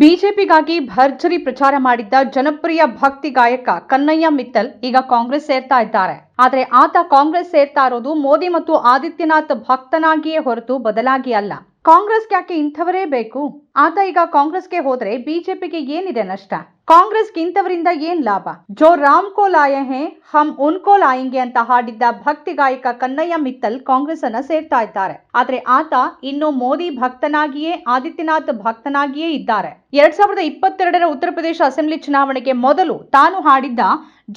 ಬಿಜೆಪಿಗಾಗಿ ಭರ್ಜರಿ ಪ್ರಚಾರ ಮಾಡಿದ್ದ ಜನಪ್ರಿಯ ಭಕ್ತಿ ಗಾಯಕ ಕನ್ನಯ್ಯ ಮಿತ್ತಲ್ ಈಗ ಕಾಂಗ್ರೆಸ್ ಸೇರ್ತಾ ಇದ್ದಾರೆ. ಆದರೆ ಆತ ಕಾಂಗ್ರೆಸ್ ಸೇರ್ತಾ ಇರೋದು ಮೋದಿ ಮತ್ತು ಆದಿತ್ಯನಾಥ್ ಭಕ್ತನಾಗಿಯೇ ಹೊರತು ಬದಲಾಗಿ ಅಲ್ಲ. ಕಾಂಗ್ರೆಸ್ಗೆ ಯಾಕೆ ಇಂಥವರೇ ಬೇಕು? ಆತ ಈಗ ಕಾಂಗ್ರೆಸ್ಗೆ ಹೋದ್ರೆ ಬಿಜೆಪಿಗೆ ಏನಿದೆ ನಷ್ಟ? ಕಾಂಗ್ರೆಸ್ಗೆ ಇಂಥವರಿಂದ ಏನ್ ಲಾಭ? ಜೋ ರಾಮ್ ಕೋ ಲಾಯೆ ಹೇ, ಹಮ್ ಉನ್ಕೋ ಲಾಯಂಗೆ ಅಂತ ಹಾಡಿದ್ದ ಭಕ್ತಿ ಗಾಯಕ ಕನ್ನಯ್ಯ ಮಿತ್ತಲ್ ಕಾಂಗ್ರೆಸ್ ಅನ್ನ ಸೇರ್ತಾ ಇದ್ದಾರೆ. ಆದ್ರೆ ಆತ ಇನ್ನು ಮೋದಿ ಭಕ್ತನಾಗಿಯೇ, ಆದಿತ್ಯನಾಥ್ ಭಕ್ತನಾಗಿಯೇ ಇದ್ದಾರೆ. ಎರಡ್ ಸಾವಿರದ ಇಪ್ಪತ್ತೆರಡರ ಉತ್ತರ ಪ್ರದೇಶ ಅಸೆಂಬ್ಲಿ ಚುನಾವಣೆಗೆ ಮೊದಲು ತಾನು ಹಾಡಿದ್ದ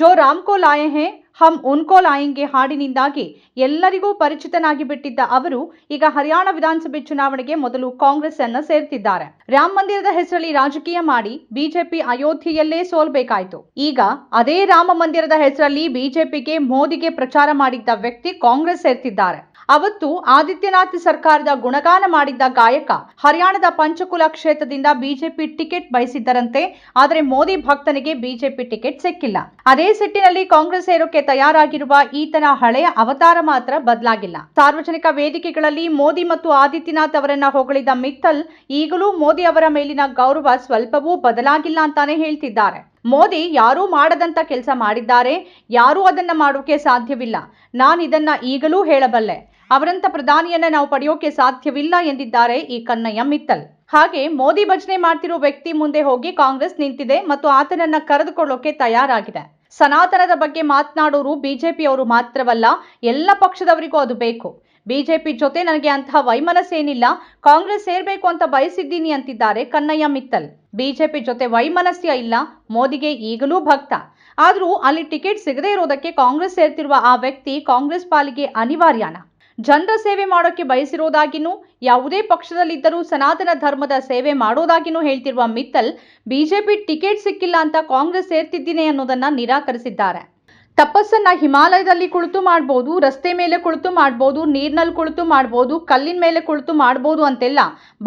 ಜೋ ರಾಮ್ ಕೋ ಲಾಯೆ ಹೇ ಹಮ್ ಉನ್ಕೋ ಲಾಯಿಂಗೆ ಹಾಡಿನಿಂದಾಗಿ ಎಲ್ಲರಿಗೂ ಪರಿಚಿತನಾಗಿ ಬಿಟ್ಟಿದ್ದ ಅವರು ಈಗ ಹರಿಯಾಣ ವಿಧಾನಸಭೆ ಚುನಾವಣೆಗೆ ಮೊದಲು ಕಾಂಗ್ರೆಸ್ ಅನ್ನ ಸೇರ್ತಿದ್ದಾರೆ. ರಾಮ ಮಂದಿರದ ಹೆಸರಲ್ಲಿ ರಾಜಕೀಯ ಮಾಡಿ ಬಿಜೆಪಿ ಅಯೋಧ್ಯೆಯಲ್ಲೇ ಸೋಲ್ಬೇಕಾಯ್ತು. ಈಗ ಅದೇ ರಾಮ ಮಂದಿರದ ಹೆಸರಲ್ಲಿ ಬಿಜೆಪಿಗೆ ಮೋದಿಗೆ ಪ್ರಚಾರ ಮಾಡಿದ್ದ ವ್ಯಕ್ತಿ ಕಾಂಗ್ರೆಸ್ ಸೇರ್ತಿದ್ದಾರೆ. ಅವತ್ತು ಆದಿತ್ಯನಾಥ್ ಸರ್ಕಾರದ ಗುಣಗಾನ ಮಾಡಿದ್ದ ಗಾಯಕ ಹರಿಯಾಣದ ಪಂಚಕುಲ ಕ್ಷೇತ್ರದಿಂದ ಬಿಜೆಪಿ ಟಿಕೆಟ್ ಬಯಸಿದ್ದರಂತೆ, ಆದರೆ ಮೋದಿ ಭಕ್ತನಿಗೆ ಬಿಜೆಪಿ ಟಿಕೆಟ್ ಸಿಕ್ಕಿಲ್ಲ. ಅದೇ ಸಿಟ್ಟಿನಲ್ಲಿ ಕಾಂಗ್ರೆಸ್ ಸೇರೋಕೆ ತಯಾರಾಗಿರುವ ಈತನ ಹಳೆಯ ಅವತಾರ ಮಾತ್ರ ಬದಲಾಗಿಲ್ಲ. ಸಾರ್ವಜನಿಕ ವೇದಿಕೆಗಳಲ್ಲಿ ಮೋದಿ ಮತ್ತು ಆದಿತ್ಯನಾಥ್ ಅವರನ್ನ ಹೊಗಳಿದ ಮಿತ್ತಲ್, ಈಗಲೂ ಮೋದಿ ಅವರ ಮೇಲಿನ ಗೌರವ ಸ್ವಲ್ಪವೂ ಬದಲಾಗಿಲ್ಲ ಅಂತಾನೆ ಹೇಳ್ತಿದ್ದಾರೆ. ಮೋದಿ ಯಾರೂ ಮಾಡದಂತ ಕೆಲಸ ಮಾಡಿದ್ದಾರೆ, ಯಾರೂ ಅದನ್ನ ಮಾಡೋಕೆ ಸಾಧ್ಯವಿಲ್ಲ. ನಾನು ಇದನ್ನ ಈಗಲೂ ಹೇಳಬಲ್ಲೆ. ಅವರಂತ ಪ್ರಧಾನಿಯನ್ನ ನಾವು ಪಡೆಯೋಕೆ ಸಾಧ್ಯವಿಲ್ಲ ಎಂದಿದ್ದಾರೆ ಈ ಕನ್ನಯ್ಯ ಮಿತ್ತಲ್. ಹಾಗೆ ಮೋದಿ ಭಜನೆ ಮಾಡ್ತಿರೋ ವ್ಯಕ್ತಿ ಮುಂದೆ ಹೋಗಿ ಕಾಂಗ್ರೆಸ್ ನಿಂತಿದೆ ಮತ್ತು ಆತನನ್ನ ಕರೆದುಕೊಳ್ಳೋಕೆ ತಯಾರಾಗಿದೆ. ಸನಾತನದ ಬಗ್ಗೆ ಮಾತನಾಡೋರು ಬಿಜೆಪಿಯವರು ಮಾತ್ರವಲ್ಲ, ಎಲ್ಲ ಪಕ್ಷದವರಿಗೂ ಅದು ಬೇಕು. ಬಿಜೆಪಿ ಜೊತೆ ನನಗೆ ಅಂತಹ ವೈಮನಸ್ಸೇನಿಲ್ಲ, ಕಾಂಗ್ರೆಸ್ ಸೇರ್ಬೇಕು ಅಂತ ಬಯಸಿದ್ದೀನಿ ಅಂತಿದ್ದಾರೆ ಕನ್ನಯ್ಯ ಮಿತ್ತಲ್. ಬಿಜೆಪಿ ಜೊತೆ ವೈಮನಸ್ಯ ಇಲ್ಲ, ಮೋದಿಗೆ ಈಗಲೂ ಭಕ್ತ. ಆದರೂ ಅಲ್ಲಿ ಟಿಕೆಟ್ ಸಿಗದೇ ಇರೋದಕ್ಕೆ ಕಾಂಗ್ರೆಸ್ ಸೇರ್ತಿರುವ ಆ ವ್ಯಕ್ತಿ ಕಾಂಗ್ರೆಸ್ ಪಾಲಿಗೆ ಅನಿವಾರ್ಯನ. ಜನರ ಸೇವೆ ಮಾಡೋಕ್ಕೆ ಬಯಸಿರೋದಾಗಿನೂ ಯಾವುದೇ ಪಕ್ಷದಲ್ಲಿದ್ದರೂ ಸನಾತನ ಧರ್ಮದ ಸೇವೆ ಮಾಡೋದಾಗಿನೂ ಹೇಳ್ತಿರುವ ಮಿತ್ತಲ್, ಬಿಜೆಪಿ ಟಿಕೆಟ್ ಸಿಕ್ಕಿಲ್ಲ ಅಂತ ಕಾಂಗ್ರೆಸ್ ಸೇರ್ತಿದ್ದೀನಿ ಅನ್ನೋದನ್ನ ನಿರಾಕರಿಸಿದ್ದಾರೆ. ತಪಸ್ಸನ್ನ ಹಿಮಾಲಯದಲ್ಲಿ ಕುಳಿತು ಮಾಡ್ಬೋದು, ರಸ್ತೆ ಮೇಲೆ ಕುಳಿತು ಮಾಡ್ಬೋದು, ನೀರಿನಲ್ಲಿ ಕುಳಿತು ಮಾಡ್ಬೋದು, ಕಲ್ಲಿನ ಮೇಲೆ ಕುಳಿತು ಮಾಡ್ಬೋದು ಅಂತೆಲ್ಲ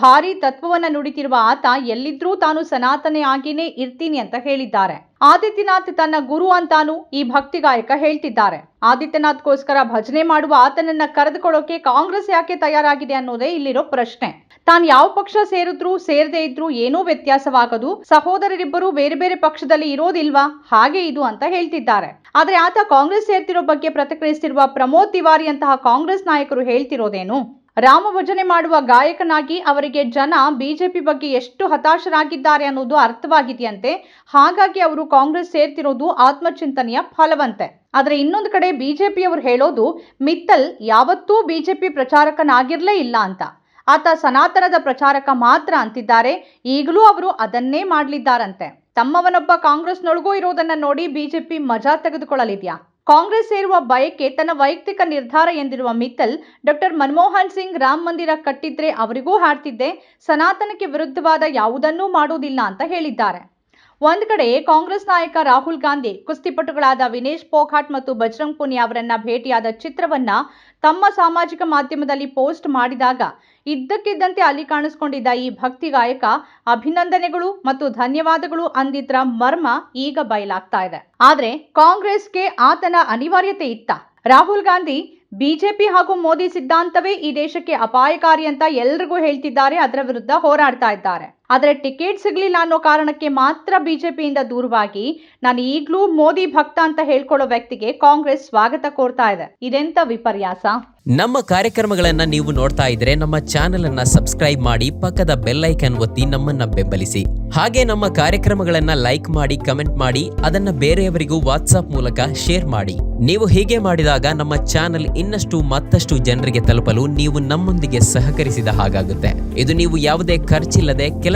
ಭಾರಿ ತತ್ವವನ್ನು ನುಡಿತಿರುವ ಆತ ಎಲ್ಲಿದ್ರೂ ತಾನು ಸನಾತನೆ ಆಗಿನೇ ಇರ್ತೀನಿ ಅಂತ ಹೇಳಿದ್ದಾರೆ. ಆದಿತ್ಯನಾಥ್ ತನ್ನ ಗುರು ಅಂತಾನು ಈ ಭಕ್ತಿ ಗಾಯಕ ಹೇಳ್ತಿದ್ದಾರೆ. ಆದಿತ್ಯನಾಥ್ಗೋಸ್ಕರ ಭಜನೆ ಮಾಡುವ ಆತನನ್ನ ಕರೆದುಕೊಳ್ಳೋಕೆ ಕಾಂಗ್ರೆಸ್ ಯಾಕೆ ತಯಾರಾಗಿದೆ ಅನ್ನೋದೇ ಇಲ್ಲಿರೋ ಪ್ರಶ್ನೆ. ತಾನು ಯಾವ ಪಕ್ಷ ಸೇರಿದ್ರು, ಸೇರದೇ ಇದ್ರು ಏನೂ ವ್ಯತ್ಯಾಸವಾಗದು. ಸಹೋದರರಿಬ್ಬರು ಬೇರೆ ಬೇರೆ ಪಕ್ಷದಲ್ಲಿ ಇರೋದಿಲ್ವಾ? ಹಾಗೆ ಇದು ಅಂತ ಹೇಳ್ತಿದ್ದಾರೆ. ಆದ್ರೆ ಆತ ಕಾಂಗ್ರೆಸ್ ಸೇರ್ತಿರೋ ಬಗ್ಗೆ ಪ್ರತಿಕ್ರಿಯಿಸಿರುವ ಪ್ರಮೋದ್ ತಿವಾರಿ ಅಂತಹ ಕಾಂಗ್ರೆಸ್ ನಾಯಕರು ಹೇಳ್ತಿರೋದೇನು? ರಾಮ ಭಜನೆ ಮಾಡುವ ಗಾಯಕನಾಗಿ ಅವರಿಗೆ ಜನ ಬಿಜೆಪಿ ಬಗ್ಗೆ ಎಷ್ಟು ಹತಾಶರಾಗಿದ್ದಾರೆ ಅನ್ನೋದು ಅರ್ಥವಾಗಿದೆಯಂತೆ. ಹಾಗಾಗಿ ಅವರು ಕಾಂಗ್ರೆಸ್ ಸೇರ್ತಿರೋದು ಆತ್ಮಚಿಂತನೆಯ ಫಲವಂತೆ. ಆದರೆ ಇನ್ನೊಂದು ಕಡೆ ಬಿಜೆಪಿಯವರು ಹೇಳೋದು, ಮಿತ್ತಲ್ ಯಾವತ್ತೂ ಬಿಜೆಪಿ ಪ್ರಚಾರಕನಾಗಿರ್ಲೇ ಇಲ್ಲ ಅಂತ. ಆತ ಸನಾತನದ ಪ್ರಚಾರಕ ಮಾತ್ರ ಅಂತಿದ್ದಾರೆ. ಈಗಲೂ ಅವರು ಅದನ್ನೇ ಮಾಡಲಿದ್ದಾರಂತೆ. ತಮ್ಮವನೊಬ್ಬ ಕಾಂಗ್ರೆಸ್ನೊಳಗೂ ಇರೋದನ್ನ ನೋಡಿ ಬಿಜೆಪಿ ಮಜಾ ತೆಗೆದುಕೊಳ್ಳಲಿದೆಯಾ? ಕಾಂಗ್ರೆಸ್ ಸೇರುವ ಬಯಕೆ ತನ್ನ ವೈಯಕ್ತಿಕ ನಿರ್ಧಾರ ಎಂದಿರುವ ಮಿತ್ತಲ್, ಡಾಕ್ಟರ್ ಮನಮೋಹನ್ ಸಿಂಗ್ ರಾಮ ಮಂದಿರ ಕಟ್ಟಿದ್ರೆ ಅವರಿಗೂ ಹಾಡ್ತಿದ್ದೆ, ಸನಾತನಕ್ಕೆ ವಿರುದ್ಧವಾದ ಯಾವುದನ್ನೂ ಮಾಡುವುದಿಲ್ಲ ಅಂತ ಹೇಳಿದ್ದಾರೆ. ಒಂದ್ ಕಡೆ ಕಾಂಗ್ರೆಸ್ ನಾಯಕ ರಾಹುಲ್ ಗಾಂಧಿ, ಕುಸ್ತಿಪಟುಗಳಾದ ವಿನೇಶ್ ಪೋಖಾಟ್ ಮತ್ತು ಬಜರಂಗ್ ಪುನಿಯಾ ಅವರನ್ನ ಭೇಟಿಯಾದ ಚಿತ್ರವನ್ನ ತಮ್ಮ ಸಾಮಾಜಿಕ ಮಾಧ್ಯಮದಲ್ಲಿ ಪೋಸ್ಟ್ ಮಾಡಿದಾಗ ಇದ್ದಕ್ಕಿದ್ದಂತೆ ಅಲ್ಲಿ ಕಾಣಿಸಿಕೊಂಡಿದ್ದ ಈ ಭಕ್ತಿ ಗಾಯಕ ಅಭಿನಂದನೆಗಳು ಮತ್ತು ಧನ್ಯವಾದಗಳು ಅಂದಿದ್ರ ಮರ್ಮ ಈಗ ಬಯಲಾಗ್ತಾ ಇದೆ. ಆದ್ರೆ ಕಾಂಗ್ರೆಸ್ಗೆ ಆತನ ಅನಿವಾರ್ಯತೆ ಇತ್ತ. ರಾಹುಲ್ ಗಾಂಧಿ ಬಿಜೆಪಿ ಹಾಗೂ ಮೋದಿ ಸಿದ್ಧಾಂತವೇ ಈ ದೇಶಕ್ಕೆ ಅಪಾಯಕಾರಿ ಅಂತ ಎಲ್ರಿಗೂ ಹೇಳ್ತಿದ್ದಾರೆ, ಅದರ ವಿರುದ್ಧ ಹೋರಾಡ್ತಾ ಇದ್ದಾರೆ. ಆದರೆ ಟಿಕೆಟ್ ಸಿಗಲಿಲ್ಲ ಅನ್ನೋ ಕಾರಣಕ್ಕೆ ಮಾತ್ರ ಬಿಜೆಪಿಯಿಂದ ದೂರವಾಗಿ ನಾನು ಈಗಲೂ ಮೋದಿ ಭಕ್ತ ಅಂತ ಹೇಳ್ಕೊಳ್ಳೋ ವ್ಯಕ್ತಿಗೆ ಕಾಂಗ್ರೆಸ್ ಸ್ವಾಗತ ಕೋರ್ತಾ ಇದೆ. ಇದೆಂತ ವಿಪರ್ಯಾಸ? ನಮ್ಮ ಕಾರ್ಯಕ್ರಮಗಳನ್ನ ನೀವು ನೋಡ್ತಾ ಇದ್ರೆ ನಮ್ಮ ಚಾನೆಲ್ ಅನ್ನ ಸಬ್ಸ್ಕ್ರೈಬ್ ಮಾಡಿ ಪಕ್ಕದ ಬೆಲ್ ಐಕನ್ ಒತ್ತಿ ನಮ್ಮನ್ನ ಬೆಂಬಲಿಸಿ. ಹಾಗೆ ನಮ್ಮ ಕಾರ್ಯಕ್ರಮಗಳನ್ನ ಲೈಕ್ ಮಾಡಿ, ಕಮೆಂಟ್ ಮಾಡಿ, ಅದನ್ನ ಬೇರೆಯವರಿಗೂ ವಾಟ್ಸ್ಆಪ್ ಮೂಲಕ ಶೇರ್ ಮಾಡಿ. ನೀವು ಹೀಗೆ ಮಾಡಿದಾಗ ನಮ್ಮ ಚಾನೆಲ್ ಇನ್ನಷ್ಟು ಮತ್ತಷ್ಟು ಜನರಿಗೆ ತಲುಪಲು ನೀವು ನಮ್ಮೊಂದಿಗೆ ಸಹಕರಿಸಿದ ಹಾಗಾಗುತ್ತೆ. ಇದು ನೀವು ಯಾವುದೇ ಖರ್ಚಿಲ್ಲದೆ